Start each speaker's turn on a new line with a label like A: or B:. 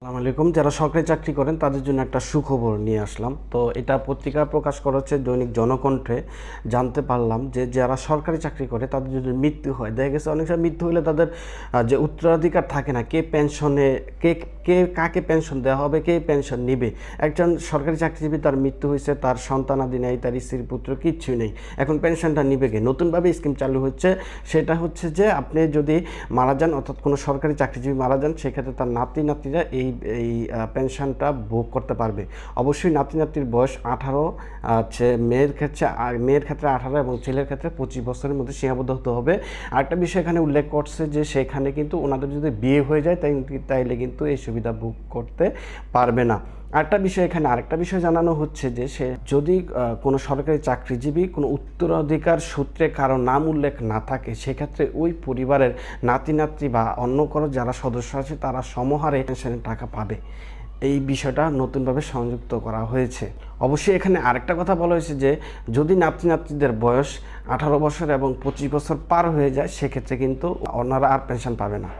A: আসসালামু আলাইকুম। যারা সরকারি চাকরি করেন, তাদের জন্য একটা সুখবর নিয়ে আসলাম। তো এটা পত্রিকা প্রকাশ করা হচ্ছে দৈনিক জনকণ্ঠে। জানতে পারলাম যে, যারা সরকারি চাকরি করে, তাদের যদি মৃত্যু হয়। দেখা গেছে অনেক সময় মৃত্যু হলে তাদের যে উত্তরাধিকার থাকে না, কে পেনশনে, কে কে, কাকে পেনশন দেওয়া হবে, কে পেনশন নিবে? একজন সরকারি চাকরিজীবী তার মৃত্যু হয়েছে, তার সন্তানাদি নেই, তার স্ত্রী, পুত্র কিচ্ছুই নেই। এখন পেনশনটা নিবে কে? নতুনভাবে স্কিম চালু হচ্ছে। সেটা হচ্ছে যে, আপনি যদি মারা যান, অর্থাৎ কোনো সরকারি চাকরিজীবী মারা যান, সেক্ষেত্রে তার নাতি নাতিরা এই এই আহ, পেনশনটা ভোগ করতে পারবে। অবশ্যই নাতি নাতির বয়স আঠারো মেয়ের ক্ষেত্রে মেয়ের ক্ষেত্রে আঠারো এবং ছেলের ক্ষেত্রে পঁচিশ বছরের মধ্যে সীমাবদ্ধ হতে হবে। আরেকটা বিষয় এখানে উল্লেখ করছে যে সেখানে কিন্তু ওনাদের যদি বিয়ে হয়ে যায় তাই তাইলে কিন্তু এই সুবিধা ভোগ করতে পারবে না। আরেকটা বিষয় এখানে আরেকটা বিষয় জানানো হচ্ছে যে সে যদি কোনো সরকারি চাকরিজীবী কোনো উত্তরাধিকার সূত্রে কারও নাম উল্লেখ না থাকে সেক্ষেত্রে ওই পরিবারের নাতি নাতনি বা অন্য কোনো যারা সদস্য আছে তারা সমহারে পেনশনের টাকা পাবে। এই বিষয়টা নতুনভাবে সংযুক্ত করা হয়েছে। অবশ্যই এখানে আরেকটা কথা বলা হয়েছে যে, যদি নাতি নাতনিদের বয়স আঠারো বছর এবং পঁচিশ বছর পার হয়ে যায়, সেক্ষেত্রে কিন্তু ওনারা আর পেনশন পাবে না।